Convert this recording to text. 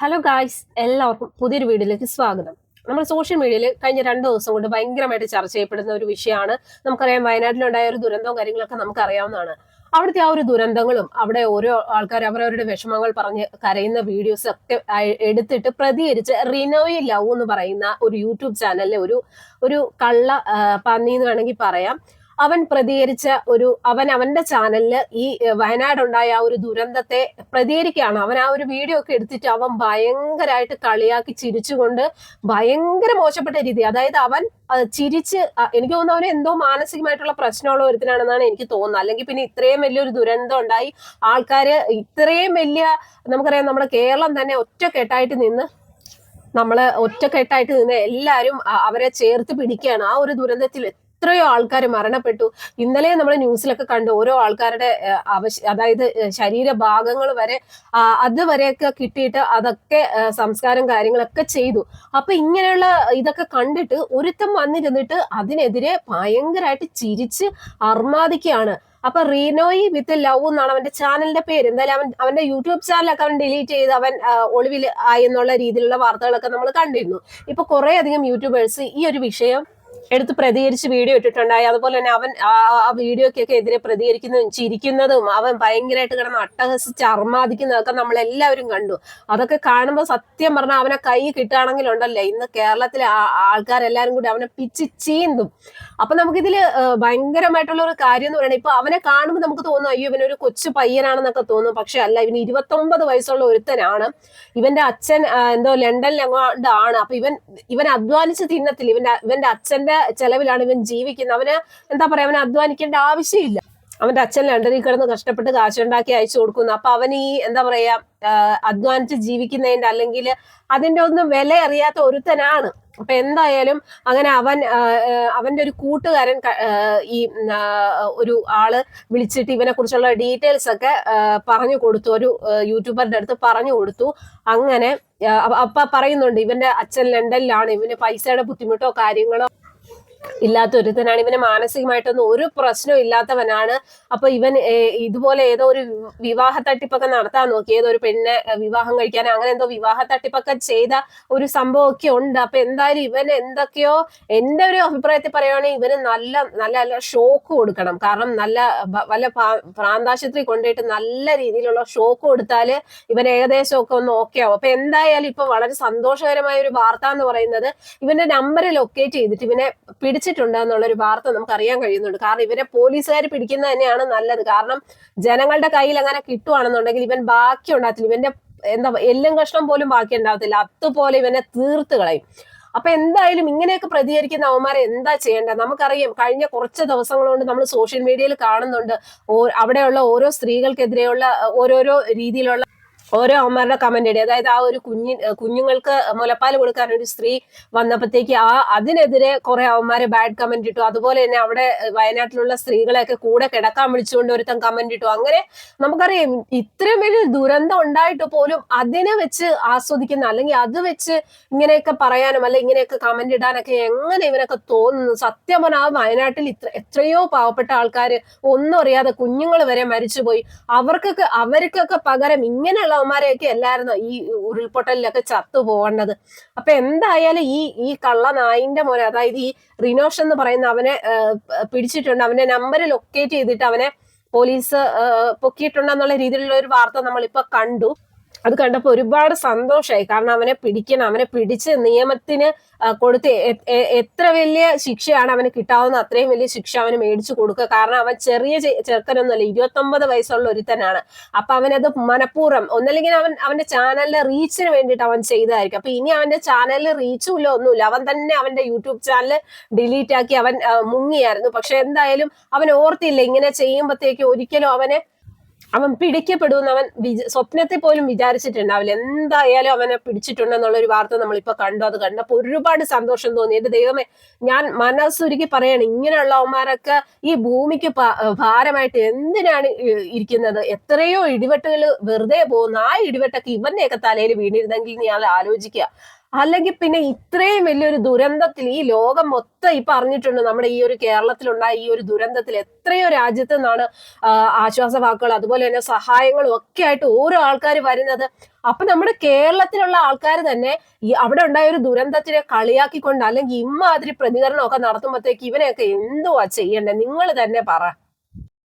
Hello guys എല്ലാവർക്കും പുതിയൊരു വീഡിയോയിലേക്ക് സ്വാഗതം. നമ്മൾ സോഷ്യൽ മീഡിയയിൽ കഴിഞ്ഞ രണ്ട് ദിവസം കൊണ്ട് ഭയങ്കരമായിട്ട് ചർച്ച ചെയ്യപ്പെടുന്ന ഒരു വിഷയമാണ്. നമുക്കറിയാം വയനാട്ടിലുണ്ടായ ഒരു ദുരന്തവും കാര്യങ്ങളൊക്കെ നമുക്കറിയാവുന്നതാണ്. അവിടുത്തെ ആ ഒരു ദുരന്തങ്ങളും അവിടെ ഓരോ ആൾക്കാർ അവരവരുടെ വിഷമങ്ങൾ പറഞ്ഞ് കരയുന്ന വീഡിയോസ് ഒക്കെ എടുത്തിട്ട് പ്രതികരിച്ച് റിനോയി ലവ് എന്ന് പറയുന്ന ഒരു യൂട്യൂബ് ചാനലിലെ ഒരു ഒരു കള്ള പന്നി എന്ന് വേണമെങ്കിൽ പറയാം. അവൻ പ്രതികരിച്ച ഒരു അവൻ അവന്റെ ചാനലിൽ ഈ വയനാടുണ്ടായ ആ ഒരു ദുരന്തത്തെ പ്രതികരിക്കുകയാണ്. അവൻ ആ ഒരു വീഡിയോ ഒക്കെ എടുത്തിട്ട് അവൻ ഭയങ്കരമായിട്ട് കളിയാക്കി ചിരിച്ചുകൊണ്ട് ഭയങ്കര മോശപ്പെട്ട രീതി അതായത് അവൻ ചിരിച്ച് എനിക്ക് തോന്നുന്നു അവന് എന്തോ മാനസികമായിട്ടുള്ള പ്രശ്നമുള്ള ഒരുത്തിനാണെന്നാണ് എനിക്ക് തോന്നുന്നത്. അല്ലെങ്കിൽ പിന്നെ ഇത്രയും വലിയൊരു ദുരന്തം ഉണ്ടായി ആൾക്കാര് ഇത്രയും വലിയ നമുക്കറിയാം നമ്മുടെ കേരളം തന്നെ ഒറ്റക്കെട്ടായിട്ട് നിന്ന് നമ്മൾ ഒറ്റക്കെട്ടായിട്ട് നിന്ന് എല്ലാവരും അവരെ ചേർത്ത് പിടിക്കുകയാണ്. ആ ഒരു ദുരന്തത്തിൽ എത്രയോ ആൾക്കാർ മരണപ്പെട്ടു. ഇന്നലെ നമ്മൾ ന്യൂസിലൊക്കെ കണ്ടു ഓരോ ആൾക്കാരുടെ അവശ അതായത് ശരീരഭാഗങ്ങൾ വരെ അതുവരെയൊക്കെ കിട്ടിയിട്ട് അതൊക്കെ സംസ്കാരം കാര്യങ്ങളൊക്കെ ചെയ്തു. അപ്പൊ ഇങ്ങനെയുള്ള ഇതൊക്കെ കണ്ടിട്ട് ഒരുത്തം വന്നിരുന്നിട്ട് അതിനെതിരെ ഭയങ്കരമായിട്ട് ചിരിച്ച് അർമാദിക്കുകയാണ്. അപ്പൊ റീനോയി വിത്ത് ലവ് എന്നാണ് അവന്റെ ചാനലിന്റെ പേര്. എന്തായാലും അവൻ അവന്റെ യൂട്യൂബ് ചാനലൊക്കെ അവൻ ഡിലീറ്റ് ചെയ്ത് അവൻ ഒളിവിൽ ആയി എന്നുള്ള രീതിയിലുള്ള വാർത്തകളൊക്കെ നമ്മൾ കണ്ടിരുന്നു. ഇപ്പൊ കുറെ അധികം യൂട്യൂബേഴ്സ് ഈ ഒരു വിഷയം എടുത്ത് പ്രതികരിച്ച് വീഡിയോ ഇട്ടിട്ടുണ്ടായി. അതുപോലെ തന്നെ അവൻ ആ വീഡിയോക്കൊക്കെ എതിരെ പ്രതികരിക്കുന്നതും ചിരിക്കുന്നതും അവൻ ഭയങ്കരമായിട്ട് കിടന്ന് അട്ടഹസിച്ച് അർമാദിക്കുന്നതൊക്കെ നമ്മൾ എല്ലാവരും കണ്ടു. അതൊക്കെ കാണുമ്പോൾ സത്യം പറഞ്ഞാൽ അവനെ കൈ കിട്ടുകയാണെങ്കിൽ ഉണ്ടല്ലേ ഇന്ന് കേരളത്തിലെ ആൾക്കാരെല്ലാരും കൂടി അവനെ പിച്ച് ചീന്തും. അപ്പൊ നമുക്കിതിൽ ഏഹ്, ഭയങ്കരമായിട്ടുള്ള ഒരു കാര്യം എന്ന് പറയുന്നത് ഇപ്പൊ അവനെ കാണുമ്പോൾ നമുക്ക് തോന്നും അയ്യോ ഇവനൊരു കൊച്ചു പയ്യനാണെന്നൊക്കെ തോന്നും. പക്ഷെ അല്ല ഇവന് ഇരുപത്തൊമ്പത് വയസ്സുള്ള ഒരുത്തനാണ്. ഇവന്റെ അച്ഛൻ എന്തോ ലണ്ടനിലെങ്ങാണ്ട് ആണ്. അപ്പൊ ഇവൻ ഇവൻ അധ്വാനിച്ച് തിന്നത്തില്ല ഇവന്റെ ഇവന്റെ അച്ഛന്റെ ചെലവിലാണ് ഇവൻ ജീവിക്കുന്നത്. അവന് എന്താ പറയാ അവന് അധ്വാനിക്കേണ്ട ആവശ്യമില്ല. അവന്റെ അച്ഛൻ ലണ്ടനിൽ കിടന്ന് കഷ്ടപ്പെട്ട് കാശുണ്ടാക്കി അയച്ചു കൊടുക്കുന്നു. അപ്പൊ അവൻ ഈ എന്താ പറയാ അധ്വാനിച്ച് ജീവിക്കുന്നതിന്റെ അല്ലെങ്കിൽ അതിന്റെ ഒന്നും വില അറിയാത്ത ഒരുത്തനാണ്. അപ്പൊ എന്തായാലും അങ്ങനെ അവൻ അവന്റെ ഒരു കൂട്ടുകാരൻ ഈ ഒരു ആൾ വിളിച്ചിട്ട് ഇവനെ കുറിച്ചുള്ള ഡീറ്റെയിൽസ് ഒക്കെ പറഞ്ഞു കൊടുത്തു. ഒരു യൂട്യൂബറിന്റെ അടുത്ത് പറഞ്ഞു കൊടുത്തു. അങ്ങനെ അപ്പ പറയുന്നുണ്ട് ഇവന്റെ അച്ഛൻ ലണ്ടനിലാണ്. ഇവന് പൈസയുടെ ബുദ്ധിമുട്ടോ കാര്യങ്ങളോ ഇല്ലാത്ത ഒരുത്തനാണ് ഇവന് മാനസികമായിട്ടൊന്നും ഒരു പ്രശ്നവും ഇല്ലാത്തവനാണ്. അപ്പൊ ഇവൻ ഇതുപോലെ ഏതോ ഒരു വിവാഹ തട്ടിപ്പൊക്കെ നടത്താൻ നോക്കി. ഏതോ ഒരു പെണ്ണെ വിവാഹം കഴിക്കാൻ അങ്ങനെ എന്തോ വിവാഹ തട്ടിപ്പൊക്കെ ചെയ്ത ഒരു സംഭവമൊക്കെ ഉണ്ട്. അപ്പൊ എന്തായാലും ഇവൻ എന്തൊക്കെയോ എന്റെ ഒരു അഭിപ്രായത്തിൽ പറയുവാണെങ്കിൽ ഇവന് നല്ല നല്ല നല്ല ഷോക്ക് കൊടുക്കണം. കാരണം നല്ല വല്ല പ്രാ- പ്രാന്താശുപത്രി കൊണ്ടുപോയിട്ട് നല്ല രീതിയിലുള്ള ഷോക്ക് കൊടുത്താൽ ഇവൻ ഏകദേശം ഒക്കെ ഒന്ന് ഓക്കെ ആവും. അപ്പൊ എന്തായാലും ഇപ്പൊ വളരെ സന്തോഷകരമായ ഒരു വാർത്ത എന്ന് പറയുന്നത് ഇവന്റെ നമ്പർ ലൊക്കേറ്റ് ചെയ്തിട്ട് ഇവനെ പിടിച്ചിട്ടുണ്ട് എന്നുള്ളൊരു വാർത്ത നമുക്ക് അറിയാൻ കഴിയുന്നുണ്ട്. കാരണം ഇവരെ പോലീസുകാർ പിടിക്കുന്നത് തന്നെയാണ് നല്ലത്. കാരണം ജനങ്ങളുടെ കയ്യിൽ അങ്ങനെ കിട്ടുവാണെന്നുണ്ടെങ്കിൽ ഇവൻ ബാക്കി ഉണ്ടാകത്തില്ല. ഇവന്റെ എന്താ എല്ലും കഷ്ണം പോലും ബാക്കി ഉണ്ടാകത്തില്ല. അതുപോലെ ഇവനെ തീർത്ത് കളയും. അപ്പൊ എന്തായാലും ഇങ്ങനെയൊക്കെ പ്രതികരിക്കുന്ന അവന്മാരെ എന്താ ചെയ്യേണ്ടത്? നമുക്കറിയാം കഴിഞ്ഞ കുറച്ച് ദിവസങ്ങൾ കൊണ്ട് നമ്മൾ സോഷ്യൽ മീഡിയയിൽ കാണുന്നുണ്ട്. അവിടെയുള്ള ഓരോ സ്ത്രീകൾക്കെതിരെയുള്ള ഓരോരോ രീതിയിലുള്ള ഓരോ അമ്മമാരുടെ കമന്റ് ഇടി അതായത് ആ ഒരു കുഞ്ഞി കുഞ്ഞുങ്ങൾക്ക് മുലപ്പാൽ കൊടുക്കാൻ ഒരു സ്ത്രീ വന്നപ്പോഴത്തേക്ക് ആ അതിനെതിരെ കുറെ അവന്മാര് ബാഡ് കമന്റ് ഇട്ടു. അതുപോലെ തന്നെ അവിടെ വയനാട്ടിലുള്ള സ്ത്രീകളെയൊക്കെ കൂടെ കിടക്കാൻ വിളിച്ചുകൊണ്ട് ഒരുത്തൻ കമന്റ് ഇട്ടു. അങ്ങനെ നമുക്കറിയാം ഇത്രയും വലിയ ദുരന്തം ഉണ്ടായിട്ട് പോലും അതിനെ വെച്ച് ആസ്വദിക്കുന്ന അല്ലെങ്കിൽ അത് വെച്ച് ഇങ്ങനെയൊക്കെ പറയാനും അല്ലെങ്കിൽ ഇങ്ങനെയൊക്കെ കമന്റ് ഇടാനൊക്കെ എങ്ങനെ ഇവനൊക്കെ തോന്നുന്നു? സത്യം പറഞ്ഞാൽ ആ വയനാട്ടിൽ ഇത്ര എത്രയോ പാവപ്പെട്ട ആൾക്കാർ ഒന്നും അറിയാതെ കുഞ്ഞുങ്ങൾ വരെ മരിച്ചുപോയി. അവർക്കൊക്കെ അവർക്കൊക്കെ പകരം ഇങ്ങനെയുള്ള അവന്മാരെയൊക്കെ അല്ലായിരുന്നു ഈ ഉരുൾപൊട്ടലിലൊക്കെ ചത്തു പോകേണ്ടത് അപ്പൊ എന്തായാലും ഈ ഈ കള്ള നായിന്റെ മോനെ അതായത് ഈ റിനോഷ് എന്ന് പറയുന്ന അവനെ പിടിച്ചിട്ടുണ്ട്. അവനെ നമ്പർ ലൊക്കേറ്റ് ചെയ്തിട്ട് അവനെ പോലീസ് പൊക്കിയിട്ടുണ്ടെന്നുള്ള രീതിയിലുള്ള ഒരു വാർത്ത നമ്മളിപ്പോ കണ്ടു. അത് കണ്ടപ്പോ ഒരുപാട് സന്തോഷമായി കാരണം അവനെ പിടിക്കണം അവനെ പിടിച്ച് നിയമത്തിന് കൊടുത്ത് എത്ര വലിയ ശിക്ഷയാണ് അവന് കിട്ടാവുന്ന അത്രയും വലിയ ശിക്ഷ അവന് മേടിച്ചു കൊടുക്കുക. കാരണം അവൻ ചെറിയ ചെറുക്കനൊന്നുമല്ല ഇരുപത്തൊമ്പത് വയസ്സുള്ള ഒരുത്തനാണ്. അപ്പൊ അവനത് മനഃപൂർവം ഒന്നല്ലെങ്കിൽ അവൻ അവന്റെ ചാനലിലെ റീച്ചിന് വേണ്ടിയിട്ട് അവൻ ചെയ്തതായിരിക്കും അപ്പൊ ഇനി അവന്റെ ചാനലിൽ റീച്ചും ഇല്ല ഒന്നുമില്ല. അവൻ തന്നെ അവന്റെ യൂട്യൂബ് ചാനൽ ഡിലീറ്റ് ആക്കി അവൻ മുങ്ങിയായിരുന്നു. പക്ഷെ എന്തായാലും അവൻ ഓർത്തില്ല ഇങ്ങനെ ചെയ്യുമ്പോഴത്തേക്ക് ഒരിക്കലും അവനെ അവൻ പിടിക്കപ്പെടുമെന്ന് അവൻ സ്വപ്നത്തെ പോലും വിചാരിച്ചിട്ടുണ്ടാവില്ല. എന്തായാലും അവനെ പിടിച്ചിട്ടുണ്ടെന്നുള്ള ഒരു വാർത്ത നമ്മളിപ്പോ കണ്ടു. അത് കണ്ടപ്പോ ഒരുപാട് സന്തോഷം തോന്നി. എന്റെ ദൈവമേ ഞാൻ മനസ്സുരുക്കി പറയാണ് ഇങ്ങനെയുള്ള അവന്മാരൊക്കെ ഈ ഭൂമിക്ക് ഭാരമായിട്ട് എന്തിനാണ് ഇരിക്കുന്നത്? എത്രയോ ഇടിവെട്ടുകൾ വെറുതെ പോകുന്ന. ആ ഇടിവെട്ടൊക്കെ ഇവന്റെയൊക്കെ തലയിൽ വീണിരുന്നെങ്കിൽ ഞാൻ ആലോചിക്കുക. അല്ലെങ്കിൽ പിന്നെ ഇത്രയും വലിയൊരു ദുരന്തത്തിൽ ഈ ലോകം മൊത്തം ഈ പറഞ്ഞിട്ടുണ്ട് നമ്മുടെ ഈ ഒരു കേരളത്തിലുണ്ടായ ഈ ഒരു ദുരന്തത്തിൽ എത്രയോ രാജ്യത്തു നിന്നാണ് ആശ്വാസ ആശ്വാസവാക്കുകൾ അതുപോലെ തന്നെ സഹായങ്ങളും ഒക്കെ ആയിട്ട് ഓരോ ആൾക്കാർ വരുന്നത്. അപ്പൊ നമ്മുടെ കേരളത്തിലുള്ള ആൾക്കാർ തന്നെ ഈ അവിടെ ഉണ്ടായ ഒരു ദുരന്തത്തിനെ കളിയാക്കിക്കൊണ്ട് അല്ലെങ്കിൽ ഇമ്മാതിരി പ്രതികരണമൊക്കെ നടത്തുമ്പോഴത്തേക്ക് ഇവനെയൊക്കെ എന്തുവാ ചെയ്യണ്ടേ നിങ്ങൾ തന്നെ പറ.